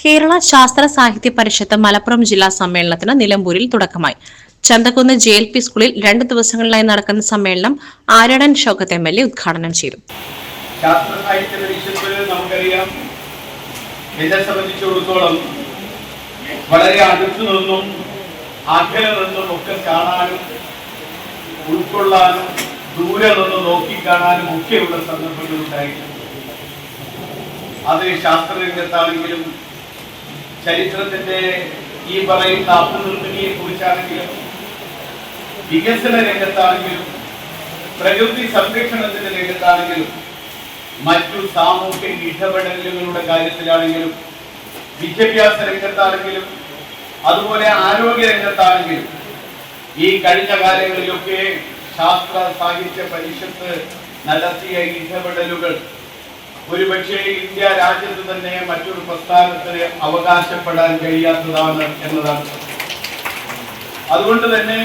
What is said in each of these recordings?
കേരള ശാസ്ത്ര സാഹിത്യ പരിഷത്ത് മലപ്പുറം ജില്ലാ സമ്മേളനത്തിന് നിലമ്പൂരിൽ തുടക്കമായി. ചന്തക്കുന്ന് ജെ എൽ പി സ്കൂളിൽ രണ്ട് ദിവസങ്ങളിലായി നടക്കുന്ന സമ്മേളനം Aryadan Shoukath M L A ഉദ്ഘാടനം ചെയ്തു. ശാസ്ത്ര സാഹിത്യ പരിഷത്ത് നമുക്കറിയാം എന്നെ സംബന്ധിച്ചിടത്തോളം വളരെ അടുത്തു നിന്നും അകലെ നിന്നും ഒക്കെ കാണാനും ഉൾക്കൊള്ളാനും ദൂരെ നിന്ന് നോക്കിക്കാണാനും ഒക്കെയുള്ള സന്ദർഭങ്ങൾ ഉണ്ടായിട്ടുണ്ട് അത് ശാസ്ത്രരംഗത്താണെങ്കിലും ചരിത്രത്തിന്റെ ഈ പറയുന്ന അഭിവൃദ്ധിയെ കുറിച്ചാണെങ്കിലും വികസന രംഗത്താണെങ്കിലും പ്രകൃതി സംരക്ഷണത്തിന്റെ രംഗത്താണെങ്കിലും മറ്റു സാമൂഹ്യ ഇടപെടലുകളുടെ കാര്യത്തിലാണെങ്കിലും വിദ്യാഭ്യാസ രംഗത്താണെങ്കിലും അതുപോലെ ആരോഗ്യ രംഗത്താണെങ്കിലും ഈ കഴിഞ്ഞ കാലങ്ങളിലൊക്കെ ശാസ്ത്ര സാഹിത്യ പരിഷത്ത് നടത്തിയ ഇടപെടലുകൾ ഒരുപക്ഷെ ഇന്ത്യ രാജ്യത്ത് തന്നെ മറ്റൊരു പ്രസ്ഥാനത്തിന് അവകാശപ്പെടാൻ കഴിയാത്തതാണ് എന്നതാണ് അതുകൊണ്ട് തന്നെ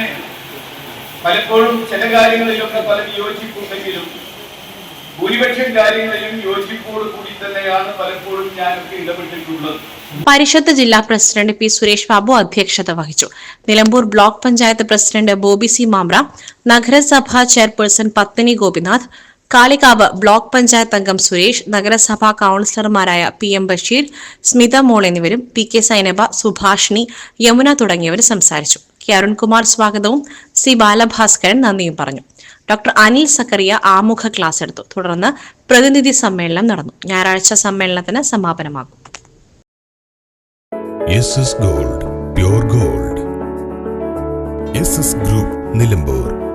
പലപ്പോഴും ചില കാര്യങ്ങളിലൊക്കെ പല യോജിപ്പുണ്ടെങ്കിലും ഭൂരിപക്ഷം കാര്യങ്ങളിലും യോജിപ്പോട് കൂടി തന്നെയാണ് പലപ്പോഴും ഞാനൊക്കെ ഇടപെട്ടിട്ടുള്ളത്. പരിഷത്ത് ജില്ലാ പ്രസിഡന്റ് പി സുരേഷ് ബാബു അധ്യക്ഷത വഹിച്ചു. Nilambur block panchayat president Bobby C Mamra നഗരസഭാ ചെയർപേഴ്സൺ പത്മിനി ഗോപിനാഥ് കാളികാവ് ബ്ലോക്ക് പഞ്ചായത്ത് അംഗം സുരേഷ് നഗരസഭാ കൗൺസിലർമാരായ പി എം ബഷീർ സ്മിത മോൾ എന്നിവരും പി കെ സൈനബ സുഭാഷിണി യമുന തുടങ്ങിയവർ സംസാരിച്ചു. കെ അരുൺകുമാർ സ്വാഗതവും. സി ബാലഭാസ്കരൻ നന്ദിയും പറഞ്ഞു. ഡോക്ടർ അനിൽ സക്കറിയ ആമുഖ ക്ലാസ് എടുത്തു. തുടർന്ന് പ്രതിനിധി സമ്മേളനം നടന്നു. ഞായറാഴ്ച സമ്മേളനത്തിന് സമാപനമാകും. Gold gold. ഗ്രൂപ്പ് നിലമ്പൂർ.